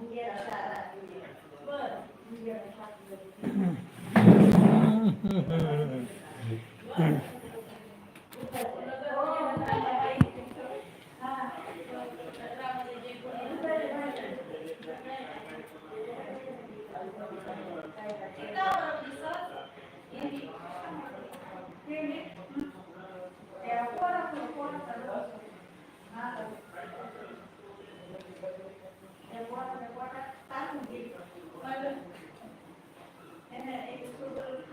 तुझे मन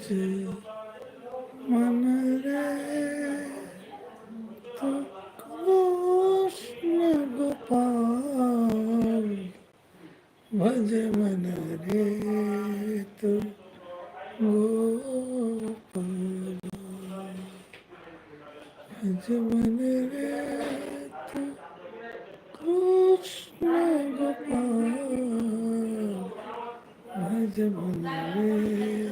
যে মনে রে গোপাল, ভজ মন রে তো গোপাল। ভজ মন রে তো কৃষ্ণ গোপাল, ভজ মন রে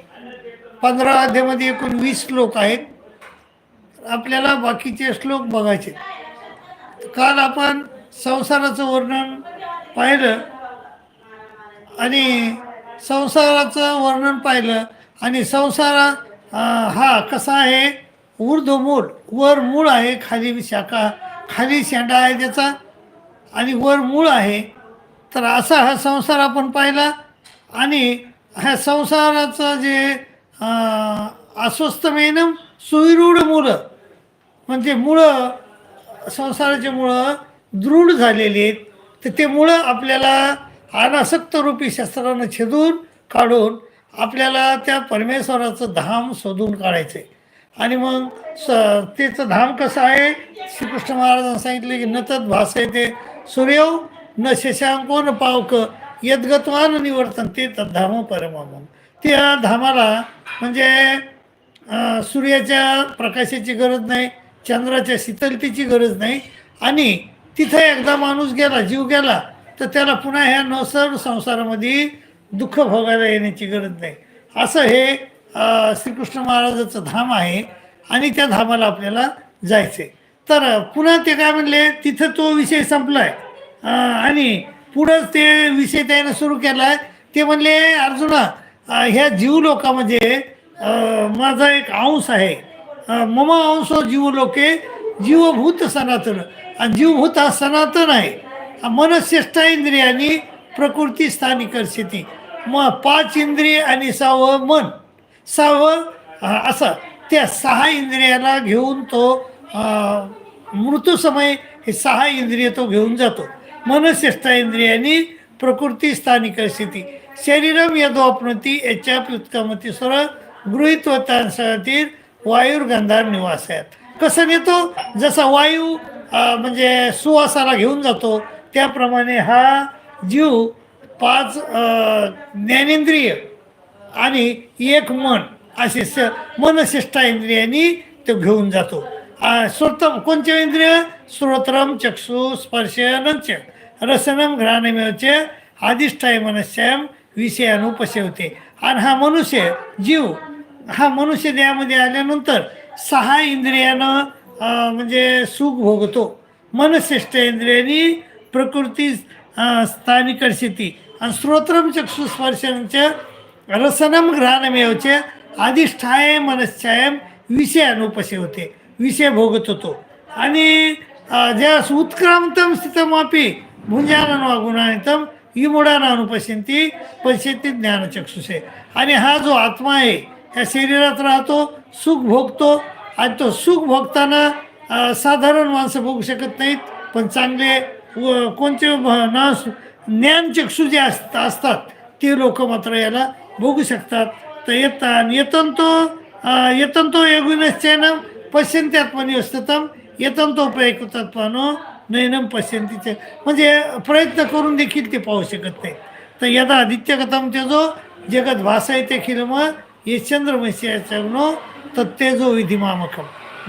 पंधरा अध्यामध्ये एकूण वीस श्लोक आहेत. आपल्याला बाकीचे श्लोक बघायचे. काल आपण संसाराचं वर्णन पाहिलं आणि संसाराचं वर्णन पाहिलं आणि संसार हा कसा आहे? ऊर्ध्वमूळ वर मूळ आहे खाली शाखा खाली शेंडा आहे त्याचा आणि वर मूळ आहे. तर असा हा संसार आपण पाहिला आणि ह्या संसाराचं जे अस्वस्थमेनम सुविरूढ मुलं म्हणजे मुळं संसाराचे मुळं दृढ झालेली आहेत. तर ते मुळं आपल्याला अनासक्त रूपी शस्त्रानं छेदून काढून आपल्याला त्या परमेश्वराचं धाम शोधून काढायचं आहे. आणि मग स त्याचं धाम कसं आहे? श्रीकृष्ण महाराजांनी सांगितले की नतत भासे ते सूर्य न शशांको न पावक यद्गत्वान निवर्तन ते तद्धाम परमाम त्या धामाला म्हणजे सूर्याच्या प्रकाशाची गरज नाही चंद्राच्या शीतलतेची गरज नाही. आणि तिथं एकदा माणूस गेला जीव गेला तर त्याला पुन्हा ह्या नसर संसारामध्ये दुःख भोगायला येण्याची गरज नाही. असं हे श्रीकृष्ण महाराजाचं धाम आहे आणि त्या धामाला आपल्याला जायचं आहे तर पुन्हा ते काय म्हणले तिथं तो विषय संपला आहे आणि पुढंच ते विषय त्याने सुरू केला आहे ते म्हणले अर्जुना ह्या जीव लोकामध्ये माझा एक अंश आहे. मम अंश जीवलोके जीवभूत सनातन. आणि जीवभूत हा सनातन आहे. मनश्रेष्ठ इंद्रियानी प्रकृती स्थानिक स्थिती. म पाच इंद्रिय आणि सहावं मन. सहावं असं. त्या सहा इंद्रियाला घेऊन तो मृत्यूसमय हे सहा इंद्रिय तो घेऊन जातो. मनश्रेष्ठ इंद्रियानी प्रकृती स्थानिक स्थिती. शरीरम यदोपनती याच्या उत्कमती स्वर गृहित्वतांसहतील वायुर्गंधार निवास आहेत कसं नेतो जसा वायू म्हणजे सुवासाला घेऊन जातो त्याप्रमाणे हा जीव पाच ज्ञानेंद्रिय आणि एक मन असे स मनशिष्टा इंद्रियांनी तो घेऊन जातो. आ, श्रोत कोणचे इंद्रिय? श्रोत्रम चक्षु स्पर्शनच रसनम घ्राणमेवचे आदिष्ठाय मनस्याम विषयानुपसेवते आणि हा मनुष्य जीव हा मनुष्य देहामध्ये आल्यानंतर सहा इंद्रियानं म्हणजे सुख भोगतो. मनश्रेष्ठ इंद्रियांनी प्रकृती स्थानिकर्षिती आणि श्रोत्रम चक्षु स्पर्शनच रसनम घ्राणमेवचे अधिष्ठाय मनश्चायम विषय अनुपसेवते विषय भोगत होतो आणि अ, ज्या उत्क्रांतम स्थितमापी भुंजानन वागुणातम गुणानितम इमुडान अनुपश्यंती पश्यंती ज्ञानचक्षुषे आणि हा जो आत्मा आहे या शरीरात राहतो सुख भोगतो आणि तो सुख भोगताना साधारण माणसं भोगू शकत नाहीत पण चांगले व कोणते भ- ना ज्ञानचक्षु जे असत असतात ते लोक मात्र याला भोगू शकतात. तर येतान येतंतो येतंतो यगुनश्चैनम पश्यंत्यात्मनी असततम येतंतोपयकृतत्वानो नयनम पश्यंतीचे म्हणजे प्रयत्न करून देखील ते पाहू शकत नाही तर यदा आदित्यगतम जो जगत भासायते खिलम ये चंद्रमस्याचनो तत्तेजो विधिमामकम।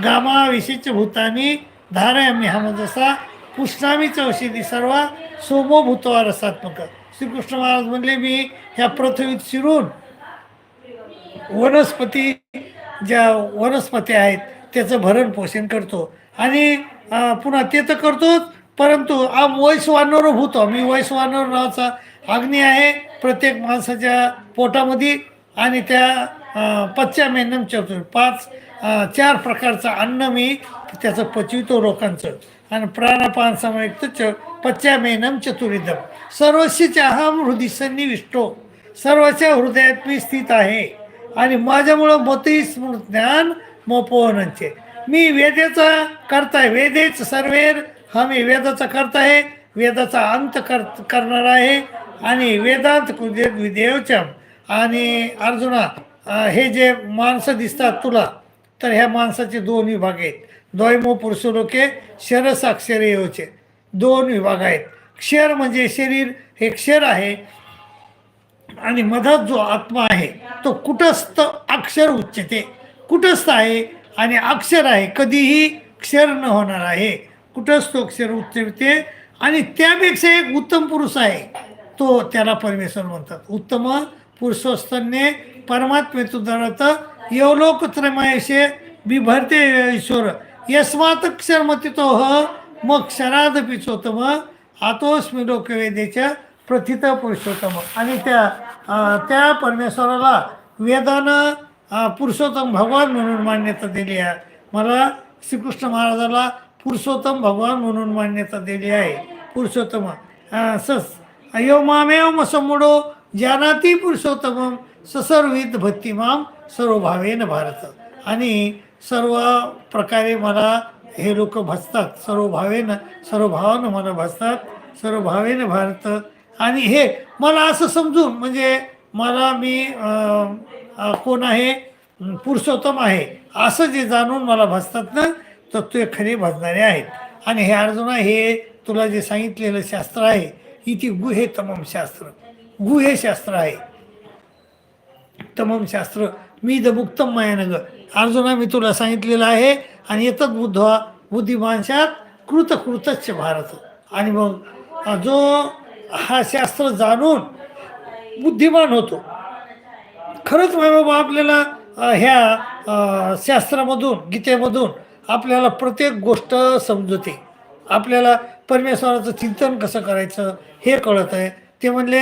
गामा विशेष भूतानी धारयामी हमदसा पुष्णामी औषधी सर्व सोमो भूतवा रसात्मक। श्रीकृष्ण महाराज म्हणले मी ह्या पृथ्वीत शिरून वनस्पती ज्या वनस्पती आहेत त्याचं भरण पोषण करतो. आणि पुन्हा ते तर करतोच परंतु आम वैश्वानर होतो मी वैश्वानर नावाचा अग्नी आहे प्रत्येक माणसाच्या पोटामध्ये आणि त्या पच्च्या पच्च्यामेनम चतुर. पाच चार प्रकारचं अन्न मी त्याचं पचवितो लोकांचं. आणि प्राणापान समयुक्त च पच्च्यामेनम चतुर्विधम सर्वस्यच्या अहम हृदय सन्निविष्टो. सर्वच्या हृदयात मी स्थित आहे. आणि माझ्यामुळं मतही स्मृत ज्ञान मोपोहनांचे मी वेदेचा करताय वेदेच सर्वेर हा मी वेदाचा करताय वेदाचा अंत कर करणार आहे. आणि वेदांत कुदेत विदेवचम आणि अर्जुना हे जे माणसं दिसतात तुला तर ह्या माणसाचे दोन विभाग आहेत. द्वैमो पुरुषलोके शरसाक्षर येवचे दोन विभाग आहेत. क्षर म्हणजे शरीर हे क्षर आहे. आणि मधात जो आत्मा आहे तो कुटस्थ अक्षर उच्चते. कुटस्थ आहे आणि अक्षर आहे कधीही क्षर न होणार आहे. कुटस्थ अक्षर उच्चते आणि त्यापेक्षा एक उत्तम पुरुष आहे तो त्याला परमेश्वर म्हणतात. उत्तम पुरुषोस्तन्य परमात्मे दळत यवलोकत्रमयशे बिभरते ईश्वर. यस्मात क्षरमतितो ह मग क्षराध पिचोतम आतोस्मी लोकवेदेच्या प्रथित पुरुषोत्तम आणि त्या त्या परमेश्वराला वेदानं पुरुषोत्तम भगवान म्हणून मान्यता दिली आहे. मला श्रीकृष्ण महाराजाला पुरुषोत्तम भगवान म्हणून मान्यता दिली आहे. पुरुषोत्तम सस अयो मामेव मसमुडो जानाती पुरुषोत्तम ससर्वित भक्तिमाम सर्वभावेन भारत. आणि सर्व प्रकारे मला हे लोक भजतात सर्व भावेनं सर्व भावानं मला भजतात सर्व भावेनं भारत. आणि हे मला असं समजून म्हणजे मला मी कोण आहे? पुरुषोत्तम आहे. असं जे जाणून मला भासतात ना तर ते खरे भजणारे आहेत. आणि हे अर्जुना हे तुला जे सांगितलेलं शास्त्र आहे इथे गुहे तमम शास्त्र. गुहे शास्त्र आहे. तमम शास्त्र. मी द मुक्तम मायानग. अर्जुना मी तुला सांगितलेलं आहे आणि येतात बुद्धवा बुद्धिमानशात कृतकृतच भारत. आणि मग जो हा शास्त्र जाणून बुद्धिमान होतो खरंच माय बाबा आपल्याला ह्या शास्त्रामधून गीतेमधून आपल्याला प्रत्येक गोष्ट समजते. आपल्याला परमेश्वराचं चिंतन कसं करायचं हे कळत आहे. ते म्हणले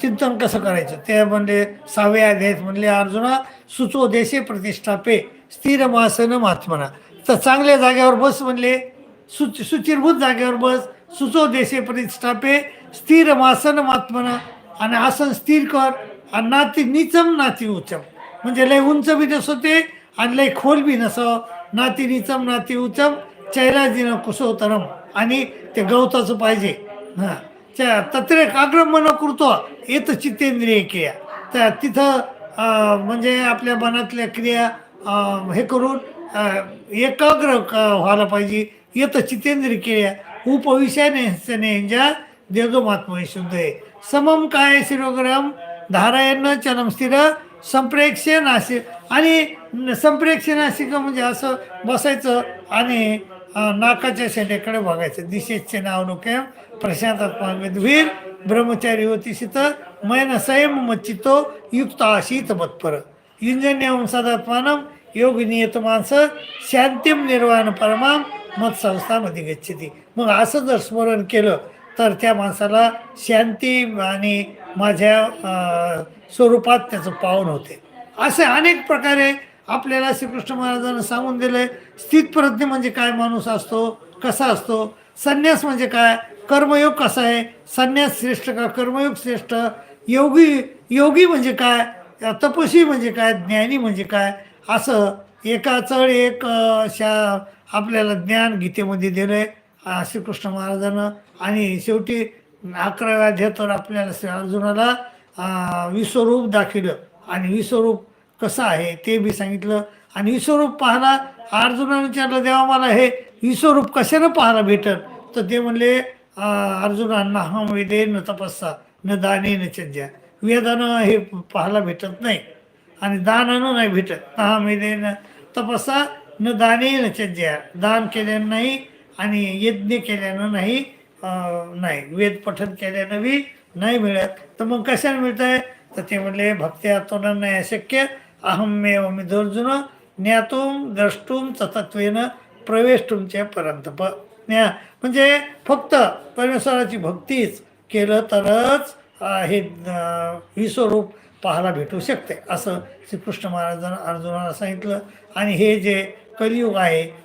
चिंतन कसं करायचं? ते म्हणले सहाव्या अध्यायात म्हणले अर्जुना सुचो देशे प्रतिष्ठापे स्थिर मासन महात्मना तर चांगल्या जागेवर बस म्हणले सुच सुचिरभूत जागेवर बस सुचो देशे प्रतिष्ठापे स्थिर मासन महात्मना आणि आसन स्थिर कर. आणि नाती निचम नाती उचम. म्हणजे लय उंच बी नसते आणि लय खोल बी नसं. नाती निचम नाती उचम चैराजीनं कुसोतरम. आणि ते गवताचं पाहिजे. हां. त्या तत्रे काग्रमन करतो येत चितेंद्रिय क्रिया. त्या तिथं म्हणजे आपल्या मनातल्या क्रिया हे करून एकाग्र क- व्हायला पाहिजे. येत चितेंद्रिय क्रिया. उपविषयाने ज्या देगमात्म शुद्ध आहे. समम काय शिरोग्रम? धारायण चलम स्थिर संप्रेक्ष्य नाशिक आणि न- संप्रेक्ष्य नाशिक म्हणजे असं बसायचं आणि नाकाच्या शेंड्याकडे बघायचं. दिशेचे नाव लोके प्रशांतात्मा विद्वीर ब्रह्मचारी होती शीत मैन संयम मच्चितो युक्त आशीत मत्पर युंजन्यम सदात्मानम योग नियत माणसं शांतिम निर्वाण परमाम मत संस्थामध्ये गच्छती. मग असं जर स्मरण केलं तर त्या माणसाला शांती आणि माझ्या स्वरूपात त्याचं पावन होते. असे अनेक प्रकारे आपल्याला श्रीकृष्ण महाराजांना सांगून दिले स्थितप्रज्ञ म्हणजे काय माणूस असतो कसा असतो संन्यास म्हणजे काय कर्मयोग कसा आहे संन्यास श्रेष्ठ का कर्मयोग श्रेष्ठ योगी योगी म्हणजे काय तपस्वी म्हणजे काय ज्ञानी म्हणजे काय असं एका चढ एक अशा शा आपल्याला ज्ञान गीतेमध्ये दिलं आहे श्रीकृष्ण महाराजांना. आणि शेवटी अकराव्या अध्यायावर आपल्याला अर्जुनाला विश्वरूप दाखवलं आणि विश्वरूप कसं आहे ते बी सांगितलं. आणि विश्वरूप पाहायला अर्जुनाने विचारलं देवा मला हे विश्वरूप कशानं पाहायला भेटल? तर ते म्हणले अर्जुनांना हम वेदे न तपस्सा न दाने न चज्जा वेदानं हे पाहायला भेटत नाही आणि दानानं नाही भेटत. ना वेदे न तपस्सा न दाने न चज्जा दान केल्यानं नाही आणि यज्ञ केल्यानं नाही. नाही. वेद पठन केल्यानं बी नाही मिळत. तर मग कशाने मिळत आहे तर ते म्हणले भक्त्या तोंड नाही अशक्य. अहमेव मिधोर्जुन ज्ञातुम द्रष्टुम प्रवेश तुमच्या पर्यंत ज्ञा म्हणजे फक्त परमेश्वराची भक्तीच केलं तरच हे अं, विश्वरूप पाहायला भेटू शकते. असं श्रीकृष्ण महाराजांना अर्जुनाला सांगितलं. आणि हे जे कलियुग आहे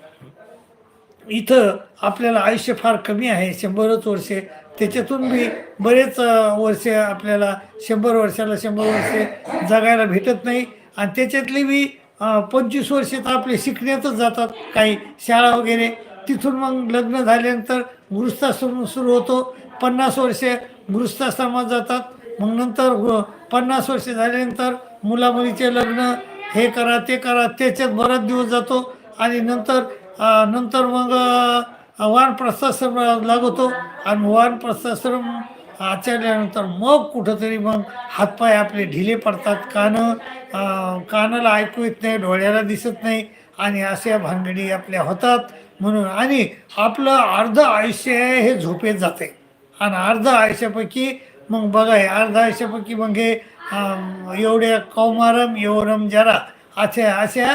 इथं आपल्याला आयुष्य फार कमी आहे शंभरच वर्षे. त्याच्यातून बी बरेच वर्षे आपल्याला शंभर वर्षाला शंभर वर्षे जगायला भेटत नाही. आणि त्याच्यातली बी पंचवीस वर्षे तर आपले शिकण्यातच जातात. काही शाळा वगैरे तिथून मग लग्न झाल्यानंतर गृहस्थाश्रम सुरू होतो. पन्नास वर्षे गृहस्थाश्रमात जातात. मग नंतर पन्नास वर्षे झाल्यानंतर मुलामुलीचे लग्न हे करा ते करा त्याच्यात बराच दिवस जातो. आणि नंतर नंतर मग वानप्रस्थाश्रम लागतो. आणि वानप्रस्थाश्रम आचरल्यानंतर मग कुठंतरी मग हातपाय आपले ढिले पडतात. कानं कानाला ऐकू येत नाही डोळ्याला दिसत नाही. आणि अशा भानगडी आपल्या होतात. म्हणून आणि आपलं अर्ध आयुष्य आहे हे झोपेत जाते. आणि अर्ध आयुष्यापैकी मग बघा हे अर्ध आयुष्यापैकी मग हे एवढ्या कौमारम एवरम जरा अशा अशा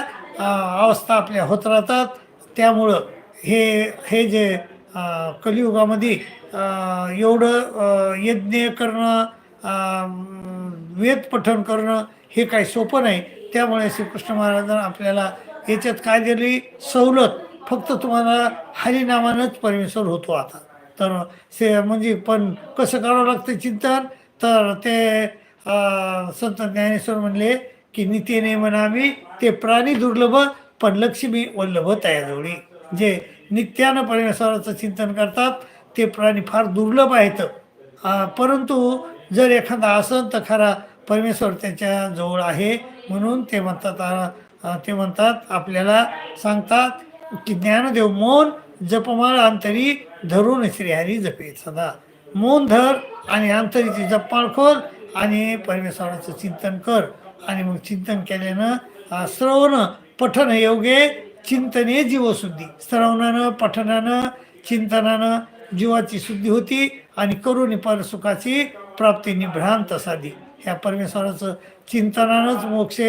अवस्था आपल्या होत राहतात. त्यामुळं हे हे जे कलियुगामध्ये एवढं यज्ञ करणं वेद पठण करणं हे काही सोपं नाही. त्यामुळे श्रीकृष्ण महाराजांना आपल्याला याच्यात काय दिली? सवलत. फक्त तुम्हाला हरिनामानंच परमेश्वर होतो आता. तर से म्हणजे पण कसं करावं लागतं चिंतन? तर ते संत ज्ञानेश्वर म्हणले की नित्यने म्हणावी ते प्राणी दुर्लभ पण लक्ष्मी वल्लभ तयाजवळी जे नित्यानं परमेश्वराचं चिंतन करतात ते प्राणी फार दुर्लभ आहेत. परंतु जर एखादा असन तर खरा परमेश्वर त्याच्याजवळ आहे म्हणून ते म्हणतात ते म्हणतात आपल्याला सांगतात की ज्ञानदेव मौन जपमाळ अंतरी धरून श्रीहरी जपे सदा. मौन धर आणि अंतरीची जपमाळ खोल आणि परमेश्वराचं चिंतन कर. आणि मग चिंतन केल्यानं श्रवण पठन योगे चिंतने जीवशुद्धी. श्रवणानं पठनानं चिंतनानं जीवाची शुद्धी होती आणि करुणी परसुखाची प्राप्ती निभ्रांत साधी. ह्या परमेश्वराचं चिंतनानंच मोक्ष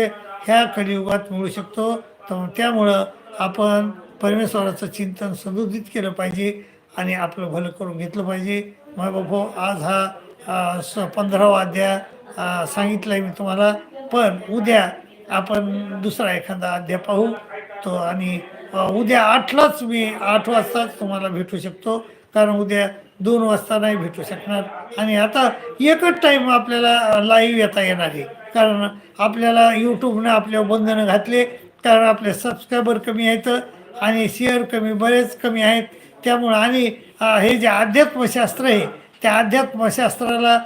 ह्या कलियुगात मिळू शकतो. तर त्यामुळं आपण परमेश्वराचं चिंतन सदोदित केलं पाहिजे आणि आपलं भलं करून घेतलं पाहिजे. मग बाबा आज हा स पंधरावा अध्याय अ, सांगितलं आहे मी तुम्हाला. पण उद्या आपण दुसरा एखादा अध्याय पाहू. तो आणि उद्या आठलाच मी आठ वाजताच तुम्हाला भेटू शकतो. कारण उद्या दोन वाजता नाही भेटू शकणार. आणि आता एकच टाईम आपल्याला लाईव्ह येता येणार आहे. कारण आपल्याला यूट्यूबनं आपल्यावर बंधनं घातले. कारण आपले सबस्क्रायबर कमी आहेत आणि शेअर कमी बरेच कमी आहेत. त्यामुळं आणि हे जे अध्यात्मशास्त्र आहे त्या अध्यात्मशास्त्राला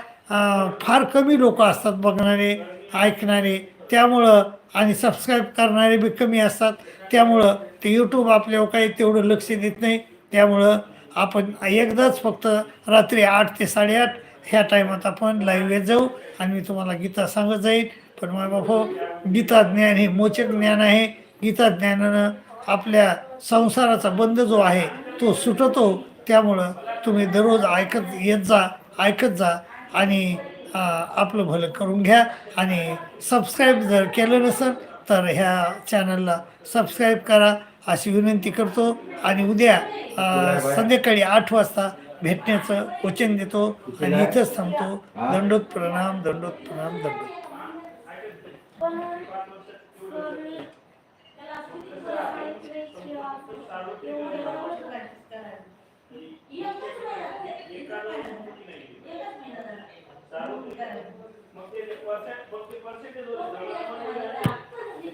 फार कमी लोक असतात बघणारे ऐकणारे. त्यामुळं आणि सबस्क्राईब करणारे बी कमी असतात. त्यामुळं ते यूट्यूब आपल्यावर काही तेवढं लक्ष देत नाही. त्यामुळं आपण एकदाच फक्त रात्री आठ ते साडेआठ ह्या टायमात आपण लाईव्ह येत जाऊ आणि मी तुम्हाला गीता सांगत जाईल पण माय बापो हो, गीता ज्ञान हे मोचक ज्ञान आहे. गीता ज्ञानानं आपल्या संसाराचा बंध जो आहे तो सुटतो. त्यामुळं तुम्ही दररोज ऐकत येत जा ऐकत जा आणि आपलं भलं करून घ्या आणि सबस्क्राईब जर केलं नसेल तर ह्या चॅनलला सबस्क्राईब करा. अशी विनंती करतो आणि उद्या संध्याकाळी आठ वाजता भेटण्याचं वचन देतो आणि इथंच थांबतो. दंडोत प्रणाम दंडोत प्रणाम दंडोत मग ते पर्सेंट मग ते पर्सेंटेज होतं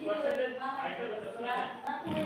पर्सेंटेज ऐकत